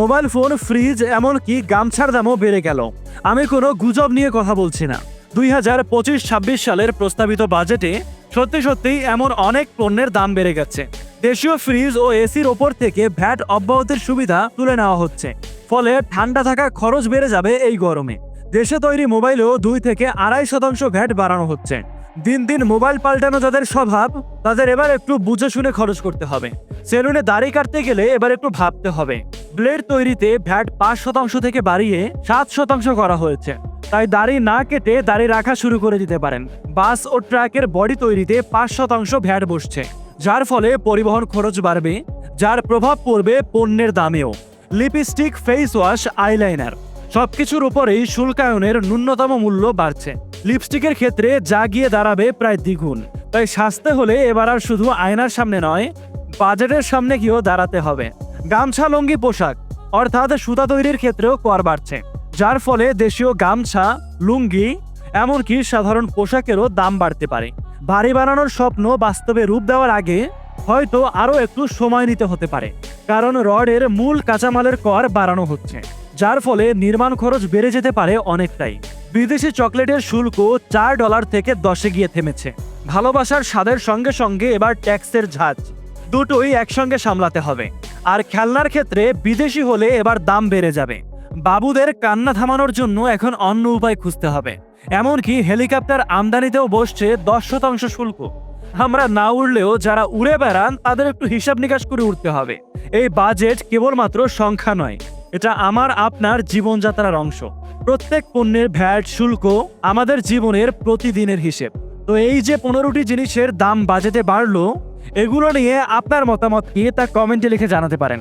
Mobile phone, fridge, এমনকি গামছার দামও বেড়ে গেল। আমি কোনো গুজব নিয়ে কথা বলছি না। দুই হাজার পঁচিশ ছাব্বিশ সালের প্রস্তাবিত বাজেটে সত্যি সত্যিই এমন অনেক পণ্যের দাম বেড়ে গেছে। দেশীয় ফ্রিজ ও এসির ওপর থেকে ভ্যাট অব্যাহতির সুবিধা তুলে নেওয়া হচ্ছে। ফলে ঠান্ডা থাকা খরচ বেড়ে যাবে এই গরমে। দেশে তৈরি মোবাইলেও দুই থেকে আড়াই শতাংশ ভ্যাট বাড়ানো হচ্ছে। দিন দিন মোবাইল পাল্টানো যাদের স্বভাব, তাদের এবার একটু বুঝে শুনে খরচ করতে হবে। সেলুনে দাড়ি কাটতে গেলে এবার একটু ভাবতে হবে। ব্লেড তৈরিতে ভ্যাট পাঁচ শতাংশ থেকে বাড়িয়ে সাত শতাংশ করা হয়েছে। তাই দাড়ি না কেটে দাড়ি রাখা শুরু করে দিতে পারেন। বাস ও ট্রাকের বডি তৈরিতে পাঁচ শতাংশ ভ্যাট বসছে। যার ফলে পরিবহন খরচ বাড়বে, যার প্রভাব পড়বে পণ্যের দামেও। লিপস্টিক ফেস ওয়াশ আইলাইনার সবকিছুর উপরেই শুল্কায়নের ন্যূনতম মূল্য বাড়ছে। লিপস্টিকের ক্ষেত্রে যা গিয়ে দাঁড়াবে প্রায় দ্বিগুণ। তাই সাজতে হলে এবার আর শুধু আয়নার সামনে নয়, বাজেটের সামনে গিয়েও দাঁড়াতে হবে। গামছা লঙ্গি পোশাক, অর্থাৎ সুতা তৈরির ক্ষেত্রেও কর বাড়ছে। যার ফলে দেশীয় গামছা, লুঙ্গি, এমনকি সাধারণ পোশাকেরও দাম বাড়তে পারে। বাড়ি বানানোর স্বপ্ন বাস্তবে রূপ দেওয়ার আগে হয়তো আরও একটু সময় নিতে হতে পারে, কারণ রডের মূল কাঁচামালের কর বাড়ানো হচ্ছে, যার ফলে নির্মাণ খরচ বেড়ে যেতে পারে অনেকটাই। বিদেশি চকলেটের শুল্ক চার ডলার থেকে দশে গিয়ে থেমেছে। ভালোবাসার স্বাদের সঙ্গে সঙ্গে এবার ট্যাক্সের ঝাঁজ, দুটোই একসঙ্গে সামলাতে হবে। আর খেলনার ক্ষেত্রে বিদেশি হলে এবার দাম বেড়ে যাবে। বাবুদের কান্না থামানোর জন্য এখন অন্য উপায় খুঁজতে হবে। এমনকি হেলিকপ্টার আমদানিতেও বসছে দশ শতাংশ শুল্ক। আমরা না উড়লেও যারা উড়ে বেড়ান, তাদের একটু হিসাব নিকাশ করে উঠতে হবে। এই বাজেট কেবলমাত্র সংখ্যা নয়, এটা আমার, আপনার জীবনযাত্রার অংশ। প্রত্যেক পণ্যের ভ্যাট, শুল্ক আমাদের জীবনের প্রতিদিনের হিসেব। তো এই যে পনেরোটি জিনিসের দাম বাজেটে বাড়লো, এগুলো নিয়ে আপনার মতামত কি তা কমেন্টে লিখে জানাতে পারেন।